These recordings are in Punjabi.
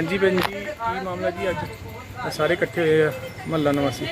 ਹਾਂਜੀ ਭੈਣ ਜੀ, ਕੀ ਮਾਮਲਾ ਜੀ ਅੱਜ? ਸਾਰੇ ਇਕੱਠੇ ਹੋਏ ਆ, ਮਹੱਲਾ ਨਿਵਾਸੀ।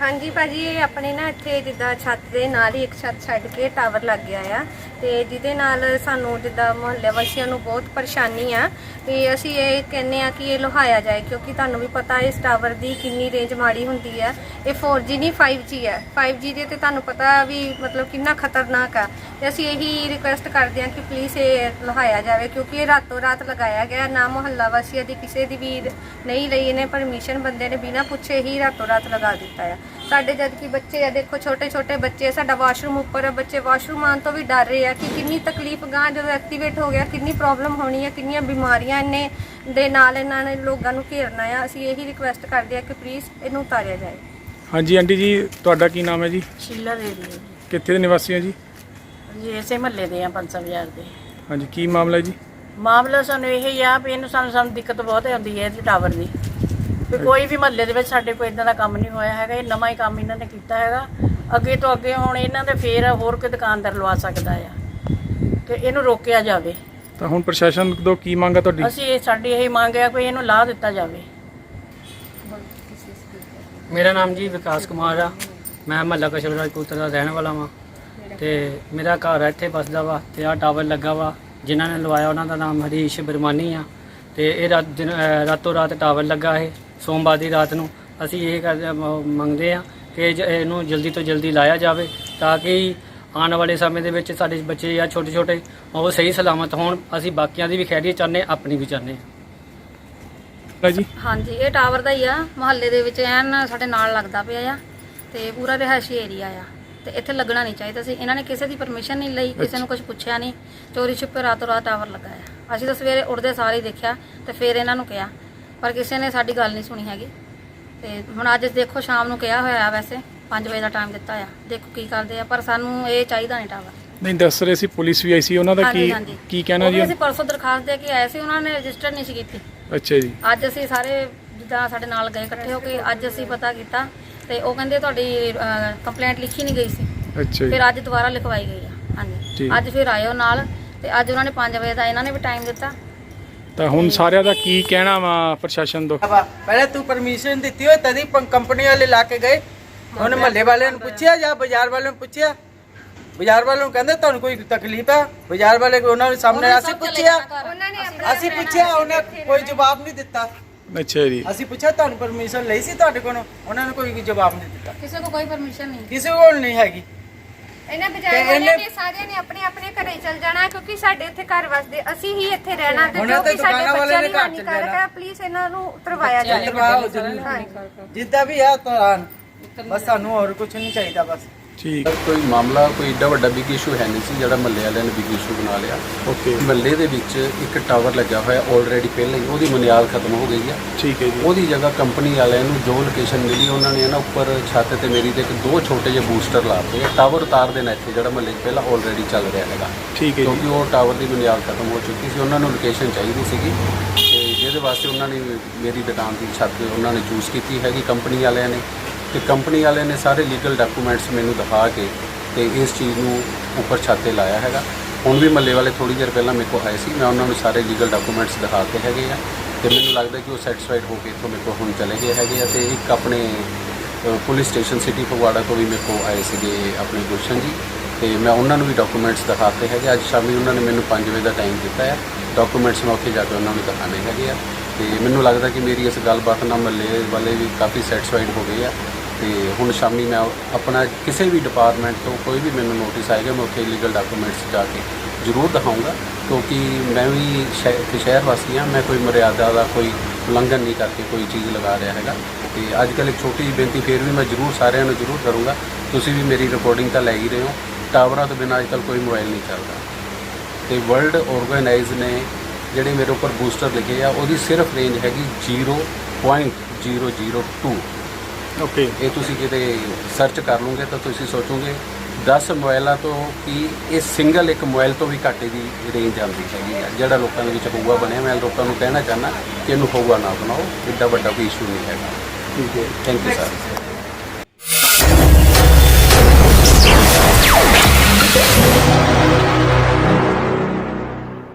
ਹਾਂਜੀ ਭਾਜੀ, ਇਹ ਆਪਣੇ ਨਾ ਇੱਥੇ ਜਿੱਦਾਂ ਛੱਤ ਦੇ ਨਾਲ ਹੀ ਇੱਕ ਛੱਤ ਛੱਡ ਕੇ ਟਾਵਰ ਲੱਗ ਗਿਆ ਆ। ਤੇ ਜਿਹਦੇ ਨਾਲ ਸਾਨੂੰ ਜਿੱਦਾਂ ਮੁਹੱਲੇ ਵਾਸੀਆਂ ਨੂੰ ਬਹੁਤ ਪਰੇਸ਼ਾਨੀ ਆ, ਵੀ ਅਸੀਂ ਇਹ ਕਹਿੰਨੇ ਆ ਕਿ ਇਹ ਲੁਹਾਇਆ ਜਾਏ, ਕਿਉਂਕਿ ਤੁਹਾਨੂੰ ਵੀ ਪਤਾ ਇਸ ਟਾਵਰ ਦੀ ਕਿੰਨੀ ਰੇਂਜ ਮਾੜੀ ਹੁੰਦੀ ਆ। ਇਹ 4G ਨਹੀਂ 5G ਹੈ 5G ਦੇ ਤੇ ਤੁਹਾਨੂੰ ਪਤਾ ਵੀ ਮਤਲਬ ਕਿੰਨਾ ਖਤਰਨਾਕ ਆ। ਤੇ ਅਸੀਂ ਇਹੀ ਰਿਕੁਐਸਟ ਕਰਦੇ ਆ ਕਿ ਪਲੀਜ਼ ਇਹ ਲੁਹਾਇਆ ਜਾਵੇ, ਕਿਉਂਕਿ ਇਹ ਰਾਤੋਂ ਰਾਤ ਲਗਾਇਆ ਗਿਆ, ਨਾ ਮੁਹੱਲਾ ਵਾਸੀਆਂ ਦੀ ਕਿਸੇ ਦੀ ਵੀ ਨਹੀਂ ਲਈ ਇਹਨੇ ਪਰਮਿਸ਼ਨ ਬੰਦੇ ਨੇ ਬਿਨਾਂ ਪੁੱਛੇ ਹੀ ਰਾਤੋਂ ਰਾਤ ਲਗਾ ਦਿੱਤਾ ਆ। ਸਾਡੇ ਜਦ ਕਿ ਬੱਚੇ ਆ ਦੇਖੋ ਛੋਟੇ ਛੋਟੇ ਬੱਚੇ ਸਾਡਾ ਵਾਸ਼ਰੂਮ ਉੱਪਰ ਆ ਬੱਚੇ ਵਾਸ਼ਰੂਮ ਆਉਣ ਤੋਂ ਵੀ ਡਰ ਰਹੇ ਆ ਕਿ ਕਿੰਨੀ ਤਕਲੀਫ ਗਾਂ ਜਦੋਂ ਐਕਟੀਵੇਟ ਹੋ ਗਿਆ ਕਿੰਨੀ ਪ੍ਰੋਬਲਮ ਹੋਣੀ ਆ ਕਿੰਨੀਆਂ ਬਿਮਾਰੀਆਂ ਇਹਨੇ ਦੇ ਨਾਲ ਇਹਨਾਂ ਨੇ ਲੋਕਾਂ ਨੂੰ ਘੇਰਨਾ ਆ। ਅਸੀਂ ਇਹੀ ਰਿਕੁਐਸਟ ਕਰਦੇ ਆ ਕਿ ਪਲੀਜ਼ ਇਹਨੂੰ ਉਤਾਰਿਆ ਜਾਏ। ਹਾਂਜੀ ਆਂਟੀ ਜੀ ਤੁਹਾਡਾ ਕੀ ਨਾਮ ਹੈ ਜੀ? ਸ਼ੀਲਾ ਦੇਵੀ ਕਿੱਥੇ ਦੇ ਨਿਵਾਸੀ ਹੋ ਜੀ? ਜੀ। ਇਸੇ ਮਹੱਲੇ ਦੇ ਆ 500 ਦੇ। ਹਾਂਜੀ ਕੀ ਮਾਮਲਾ ਹੈ ਜੀ? ਮਾਮਲਾ ਸਾਨੂੰ ਇਹ ਹੀ ਆ ਵੀ ਇਹਨੂੰ ਸਾਨੂੰ ਸਾਨੂੰ ਦਿੱਕਤ ਬਹੁਤ ਆਉਂਦੀ ਹੈ ਇਹਦੇ ਟਾਵਰ ਦੀ। ਵੀ ਕੋਈ ਵੀ ਮਹੱਲੇ ਦੇ ਵਿੱਚ ਸਾਡੇ ਕੋਈ ਇਦਾਂ ਦਾ ਕੰਮ ਨਹੀਂ ਹੋਇਆ ਹੈਗਾ ਇਹ ਨਵਾਂ ਹੀ ਕੰਮ ਇਹਨਾਂ ਨੇ ਕੀਤਾ ਹੈਗਾ। ਅੱਗੇ ਤੋਂ ਅੱਗੇ ਹੁਣ ਇਹਨਾਂ ਦੇ ਫੇਰ ਹੋਰ ਕੋਈ ਦੁਕਾਨਦਾਰ ਲਵਾ ਸਕਦਾ ਆ ਤੇ ਇਹਨੂੰ ਰੋਕਿਆ ਜਾਵੇ। ਤਾਂ ਹੁਣ ਪ੍ਰਸ਼ਾਸਨ ਤੋਂ ਕੀ ਮੰਗ ਹੈ ਤੁਹਾਡੀ? ਅਸੀਂ ਇਹ ਸਾਡੀ ਇਹ ਮੰਗ ਹੈ ਕੋਈ ਇਹਨੂੰ ਲਾ ਦਿੱਤਾ ਜਾਵੇ। ਮੇਰਾ ਨਾਮ ਜੀ ਵਿਕਾਸ ਕੁਮਾਰ ਆ। ਮੈਂ ਮਹੱਲਾ ਕਸ਼ਲ ਰਾਜਪੂਤ ਦਾ ਰਹਿਣ ਵਾਲਾ ਵਾਂ। ਤੇ ਮੇਰਾ ਘਰ ਆ ਇੱਥੇ ਬਸਦਾ ਵਾ ਤੇ ਆ ਟਾਵਰ ਲੱਗਾ ਵਾ। ਜਿਨ੍ਹਾਂ ਨੇ ਲਵਾਇਆ ਉਹਨਾਂ ਦਾ ਨਾਮ ਹਰੀਸ਼ ਬਰਮਾਨੀ ਆ। ਤੇ ਇਹ ਰਾਤ ਦਿਨ- ਅਹ ਰਾਤੋਂ ਰਾਤ ਟਾਵਰ ਲੱਗਾ ਇਹ। ਸੋਮਵਾਰ ਦੀ ਰਾਤ ਨੂੰ ਅਸੀਂ ਇਹ ਕਰਦੇ- ਮੰਗਦੇ ਆ ਕਿ ਜ- ਇਹਨੂੰ ਜਲਦੀ ਤੋਂ ਜਲਦੀ ਲਾਇਆ ਜਾਵੇ ਤਾਂ ਕਿ ਆਉਣ ਵਾਲੇ ਸਮੇਂ ਦੇ ਵਿੱਚ ਸਾਡੇ ਬੱਚੇ ਆ ਛੋਟੇ ਛੋਟੇ ਉਹ ਸਹੀ ਸਲਾਮਤ ਹੋਣ। ਅਸੀਂ ਬਾਕੀਆਂ ਦੀ ਵੀ ਖੈਰੀਅਤ ਚਾਹੁੰਦੇ ਹਾਂ, ਆਪਣੀ ਵੀ ਚਾਹੁੰਦੇ ਹਾਂ। ਹੈ ਜੀ ਹਾਂਜੀ ਇਹ ਟਾਵਰ ਦਾ ਹੀ ਆ। ਮੁਹੱਲੇ ਦੇ ਵਿੱਚ ਐਨ ਸਾਡੇ ਨਾਲ ਲੱਗਦਾ ਪਿਆ ਆ ਤੇ ਪੂਰਾ ਰਿਹਾਇਸ਼ੀ ਏਰੀਆ ਆ ਤੇ ਇੱਥੇ ਲੱਗਣਾ ਨਹੀਂ ਚਾਹੀਦਾ ਸੀ। ਇਹਨਾਂ ਨੇ ਕਿਸੇ ਦੀ ਪਰਮਿਸ਼ਨ ਨਹੀਂ ਲਈ ਕਿਸੇ ਨੂੰ ਕੁਝ ਪੁੱਛਿਆ ਨਹੀਂ। ਚੋਰੀ ਛੁਪੇ ਰਾਤੋਂ ਰਾਤ ਟਾਵਰ ਲੱਗਾ ਆ ਅਸੀਂ ਤਾਂ ਸਵੇਰੇ ਉੱਠਦੇ ਸਾਰੇ ਹੀ ਦੇਖਿਆ ਤੇ ਫਿਰ ਇਹਨਾਂ ਨੂੰ ਕਿਹਾ ਪਰ ਕਿਸੇ ਨੇ ਸਾਡੀ ਗੱਲ ਨਹੀਂ ਸੁਣੀ ਹੈਗੀ। ਤੇ ਹੁਣ ਅੱਜ ਦੇਖੋ ਸ਼ਾਮ ਨੂੰ ਕਿਹਾ ਹੋਇਆ ਵੈਸੇ 5 ਵਜੇ ਦਾ ਟਾਈਮ ਦਿੱਤਾ ਆ। ਦੇਖੋ ਕੀ ਕਰਦੇ ਆ ਪਰ ਸਾਨੂੰ ਇਹ ਚਾਹੀਦਾ ਨਹੀਂ ਟਾਵਰ ਨਹੀਂ ਦੱਸ ਰਹੇ ਸੀ ਪੁਲਿਸ ਵੀ ਆਈ ਸੀ ਉਹਨਾਂ ਦਾ ਕੀ ਕੀ ਕਹਿਣਾ ਜੀ? ਅਸੀਂ ਪਰਸੋਂ ਦਰਖਾਸਤ ਦੇ ਕੇ ਆਏ ਸੀ ਉਹਨਾਂ ਨੇ ਰਜਿਸਟਰ ਨਹੀਂ ਸੀ ਕੀਤੀ। ਅੱਛਾ ਜੀ। ਅੱਜ ਅਸੀਂ ਸਾਰੇ ਜਿੱਦਾਂ ਸਾਡੇ ਨਾਲ ਗਏ ਇਕੱਠੇ ਹੋ ਕੇ ਅੱਜ ਅਸੀਂ ਪਤਾ ਕੀਤਾ ਤੇ ਉਹ ਕਹਿੰਦੇ ਤੁਹਾਡੀ ਕੰਪਲੇਂਟ ਲਿਖੀ ਨਹੀਂ ਗਈ ਸੀ। ਅੱਛਾ ਜੀ। ਫਿਰ ਅੱਜ ਦੁਬਾਰਾ ਲਿਖਵਾਈ ਗਈ ਆ। ਹਾਂਜੀ। ਅੱਜ ਫਿਰ ਆਇਓ ਨਾਲ ਤੇ ਅੱਜ ਉਹਨਾਂ ਨੇ 5 ਵਜੇ ਦਾ ਇਹਨਾਂ ਨੇ ਵੀ ਟਾਈਮ ਦਿੱਤਾ। ਤਾਂ ਹੁਣ ਸਾਰਿਆਂ ਦਾ ਕੀ ਕਹਿਣਾ ਵਾ ਪ੍ਰਸ਼ਾਸਨ ਤੋਂ? ਪਹਿਲੇ ਤੂੰ ਪਰਮਿਸ਼ਨ ਦਿੱਤੀ ਹੋਈ ਤਦੀ ਪ- ਕੰਪਨੀ ਵਾਲੇ ਲਾ ਕੇ ਗਏ। ਉਹਨੇ ਮਹੱਲੇ ਵਾਲਿਆਂ ਨੂੰ ਪੁੱਛਿਆ ਜਾਂ ਬਾਜ਼ਾਰ ਵਾਲਿਆਂ ਨੂੰ ਪੁੱਛਿਆ? ਬਾਜ਼ਾਰ ਵਾਲਿਆਂ ਨੂੰ ਕਹਿੰਦੇ ਤੁਹਾਨੂੰ ਕੋਈ ਤਕਲੀਫ ਹੈ ਬਾਜ਼ਾਰ ਵਾਲੇ ਕੋ ਉਹਨਾਂ ਦੇ ਸਾਹਮਣੇ ਅਸੀਂ ਪੁੱਛਿਆ। ਅਸੀਂ ਪੁੱਛਿਆ ਉਹਨੇ ਕੋਈ ਜਵਾਬ ਨਹੀਂ ਦਿੱਤਾ। ਅੱਛਾ ਜੀ। ਅਸੀਂ ਪੁੱਛਿਆ ਤੁਹਾਨੂੰ ਪਰਮਿਸ਼ਨ ਲਈ ਸੀ ਤੁਹਾਡੇ ਕੋਲੋਂ? ਉਹਨਾਂ ਨੇ ਕੋਈ ਜਵਾਬ ਨਹੀਂ ਦਿੱਤਾ। ਕਿਸੇ ਕੋਲ ਕੋਈ ਪਰਮਿਸ਼ਨ ਨਹੀਂ। ਕਿਸੇ ਕੋਲ ਨਹੀਂ ਹੈਗੀ। ਇਹਨਾਂ ਤੇ ਬਜਾਏ ਇਹਨੇ- ਵਾਲਿਆਂ ਨੇ ਸਾਰਿਆਂ ਨੇ ਆਪਣੇ ਆਪਣੇ ਘਰੇ ਚਲ ਜਾਣਾ ਕਿਉਂਕਿ ਸਾਡੇ ਇੱਥੇ ਘਰ ਵਸਦੇ ਅਸੀਂ ਹੀ ਇੱਥੇ ਰਹਿਣਾ ਤੇ ਉਹਨਾਂ ਜੋ ਤੇ ਕਿ ਸਾਡੇ ਦੁਕਾਨਾਂ ਵਾਲਿਆਂ ਬੱਚਿਆਂ ਨੇ ਲਈ ਘਰ ਹਾਨੀਕਾਰਕ ਹੈ ਪਲੀਜ਼ ਇਹਨਾਂ ਨੂੰ ਉਤਰਵਾਇਆ ਜ਼ਰੂਰ। ਜਿੱਦਾਂ ਵੀ ਆ ਤਾਂ ਬਸ ਸਾਨੂੰ ਹੋਰ ਕੁਝ ਨਹੀਂ ਚਾਹੀਦਾ ਬਸ। ਠੀਕ। ਕੋਈ ਮਾਮਲਾ ਕੋਈ ਏਡਾ ਵੱਡਾ ਬਿਗ ਇਸ਼ੂ ਹੈ ਨਹੀਂ ਸੀ ਜਿਹੜਾ ਮਹੱਲੇ ਵਾਲਿਆਂ ਨੇ ਬਿਗ ਇਸ਼ੂ ਬਣਾ ਲਿਆ। ਓਕੇ ਮਹੱਲੇ ਦੇ ਵਿੱਚ ਇੱਕ ਟਾਵਰ ਲੱਗਾ ਹੋਇਆ ਆਲਰੇਡੀ ਪਹਿਲਾਂ ਹੀ ਉਹਦੀ ਬੁਨਿਆਦ ਖਤਮ ਹੋ ਗਈ ਹੈ ਠੀਕ ਹੈ ਜੀ। ਉਹਦੀ ਜਗ੍ਹਾ ਕੰਪਨੀ ਵਾਲਿਆਂ ਨੂੰ ਜੋ ਲੋਕੇਸ਼ਨ ਮਿਲੀ ਉਹਨਾਂ ਨੇ ਨਾ ਉੱਪਰ ਛੱਤ ਤੇ ਮੇਰੀ ਤੇ ਇੱਕ ਦੋ ਛੋਟੇ ਜਿਹੇ ਬੂਸਟਰ ਲਾਤੇ ਆ। ਟਾਵਰ ਉਤਾਰ ਦੇਣਾ ਇੱਥੇ ਜਿਹੜਾ ਮਹੱਲੇ 'ਚ ਪਹਿਲਾਂ ਆਲਰੇਡੀ ਚੱਲ ਰਿਹਾ ਹੈਗਾ। ਠੀਕ ਹੈ ਜੀ। ਕਿਉਂਕਿ ਉਹ ਟਾਵਰ ਦੀ ਬੁਨਿਆਦ ਖਤਮ ਹੋ ਚੁੱਕੀ ਸੀ ਉਹਨਾਂ ਨੂੰ ਲੋਕੇਸ਼ਨ ਚਾਹੀਦੀ ਸੀਗੀ। ਤੇ ਜਿਹਦੇ ਵਾਸਤੇ ਉਹਨਾਂ ਨੇ ਮੇਰੀ ਦੁਕਾਨ ਦੀ ਛੱਤ ਉਹਨਾਂ ਨੇ ਚੂਜ਼ ਕੀਤੀ ਹੈਗੀ ਕੰਪਨੀ ਵਾਲਿਆਂ ਨੇ। ਤੇ ਕੰਪਨੀ ਵਾਲੇ ਨੇ ਸਾਰੇ ਲੀਗਲ ਡਾਕੂਮੈਂਟਸ ਮੈਨੂੰ ਦਿਖਾ ਕੇ ਤੇ ਇਸ ਚੀਜ਼ ਨੂੰ ਉੱਪਰ ਛਾਤੇ ਲਾਇਆ ਹੈਗਾ। ਹੁਣ ਵੀ ਮੱਲੇ ਵਾਲੇ ਥੋੜੀ ਦੇਰ ਪਹਿਲਾਂ ਮੇਰੇ ਕੋਲ ਆਏ ਸੀ। ਮੈਂ ਉਹਨਾਂ ਨੂੰ ਸਾਰੇ ਲੀਗਲ ਡਾਕੂਮੈਂਟਸ ਦਿਖਾ ਕੇ ਹੈਗੇ ਆ ਤੇ ਮੈਨੂੰ ਲੱਗਦਾ ਕਿ ਉਹ ਸੈਟੀਸਫਾਈਡ ਹੋ ਕੇ ਇੱਥੋਂ ਮੇਰੇ ਕੋਲ ਹੁਣ ਚਲੇ ਗਏ ਹੈਗੇ ਆ ਤੇ ਇੱਕ ਆਪਣੇ ਪੁਲਿਸ ਸਟੇਸ਼ਨ ਸਿਟੀ ਫਗਵਾੜਾ ਤੋਂ ਵੀ ਮੇਰੇ ਕੋਲ ਆਏ ਸੀਗੇ ਆਪਣੇ ਗੁਲਸ਼ਨ ਜੀ ਤੇ ਮੈਂ ਉਹਨਾਂ ਨੂੰ ਵੀ ਡਾਕੂਮੈਂਟਸ ਦਿਖਾਤੇ ਹੈਗੇ। ਅੱਜ ਸ਼ਾਮੀ ਉਹਨਾਂ ਨੇ ਮੈਨੂੰ 5 ਵਜੇ ਦਾ ਟਾਈਮ ਦਿੱਤਾ ਹੈ ਡਾਕੂਮੈਂਟਸ ਮੈਂ ਉੱਥੇ ਜਾ ਕੇ ਉਹਨਾਂ ਨੂੰ ਦਿਖਾਣੇ ਹੈਗੇ ਆ। ਤੇ ਮੈਨੂੰ ਲੱਗਦਾ ਕਿ ਮੇਰੀ ਇਸ ਗੱਲਬਾਤ ਨਾਲ ਮੱਲੇ ਵਾਲੇ ਵੀ ਕਾਫੀ ਸੈਟੀਸਫਾਈਡ ਹੋ ਗਏ ਆ। ਤੇ ਹੁਣ ਸ਼ਾਮੀ ਮੈਂ ਆਪਣਾ ਕਿਸੇ ਵੀ ਡਿਪਾਰਟਮੈਂਟ ਤੋਂ ਕੋਈ ਵੀ ਮੈਨੂੰ ਨੋਟਿਸ ਆਏਗਾ, ਮੈਂ ਉੱਥੇ ਲੀਗਲ ਡਾਕੂਮੈਂਟਸ ਜਾ ਕੇ ਜ਼ਰੂਰ ਦਿਖਾਊਂਗਾ, ਕਿਉਂਕਿ ਮੈਂ ਵੀ ਸ਼ਹਿ- ਸ਼ਹਿਰ ਵਾਸੀ ਹਾਂ, ਮੈਂ ਕੋਈ ਮਰਿਆਦਾ ਦਾ ਕੋਈ ਉਲੰਘਣ ਨਹੀਂ ਕਰਕੇ ਕੋਈ ਚੀਜ਼ ਲਗਾ ਰਿਹਾ ਹੈਗਾ ਤੇ ਅੱਜ ਕੱਲ੍ਹ ਇੱਕ ਛੋਟੀ ਜਿਹੀ ਬੇਨਤੀ ਫੇਰ ਵੀ ਮੈਂ ਜ਼ਰੂਰ ਸਾਰਿਆਂ ਨੂੰ ਜ਼ਰੂਰ ਕਰੂੰਗਾ, ਤੁਸੀਂ ਵੀ ਮੇਰੀ ਰਿਕਾਰਡਿੰਗ ਤਾਂ ਲੈ ਹੀ ਰਹੇ ਹੋ, ਟਾਵਰਾਂ ਤੋਂ ਬਿਨਾਂ ਅੱਜ ਕੱਲ੍ਹ ਕੋਈ ਮੋਬਾਈਲ ਨਹੀਂ ਚੱਲਦਾ। ਤੇ ਵਰਲਡ ਆਰਗੇਨਾਈਜ਼ ਨੇ ਜਿਹੜੇ ਮੇਰੇ ਉੱਪਰ ਬੂਸਟਰ ਲਿਖੇ ਆ, ਉਹਦੀ ਸਿਰਫ ਰੇਂਜ ਹੈਗੀ 0.002 ਓਕੇ ਇਹ ਤੁਸੀਂ ਕਿਤੇ ਸਰਚ ਕਰ ਲਓਗੇ ਤਾਂ ਤੁਸੀਂ ਸੋਚੋਗੇ 10 ਮੋਬਾਈਲਾਂ ਤੋਂ ਕਿ ਇਹ ਸਿੰਗਲ ਇੱਕ ਮੋਬਾਈਲ ਤੋਂ ਵੀ ਘੱਟ ਦੀ ਰੇਂਜ ਆਉਂਦੀ ਹੈਗੀ ਆ। ਜਿਹੜਾ ਲੋਕਾਂ ਦੇ ਵਿੱਚ ਹੋਊਗਾ ਬਣਿਆ ਮੈਂ ਲੋਕਾਂ ਨੂੰ ਕਹਿਣਾ ਚਾਹੁੰਦਾ ਕਿ ਇਹਨੂੰ ਹੋਊਗਾ ਨਾ ਬਣਾਓ ਇੱਡਾ ਵੱਡਾ ਕੋਈ ਇਸ਼ੂ ਨਹੀਂ ਹੈਗਾ। ਠੀਕ ਹੈ। Thank you sir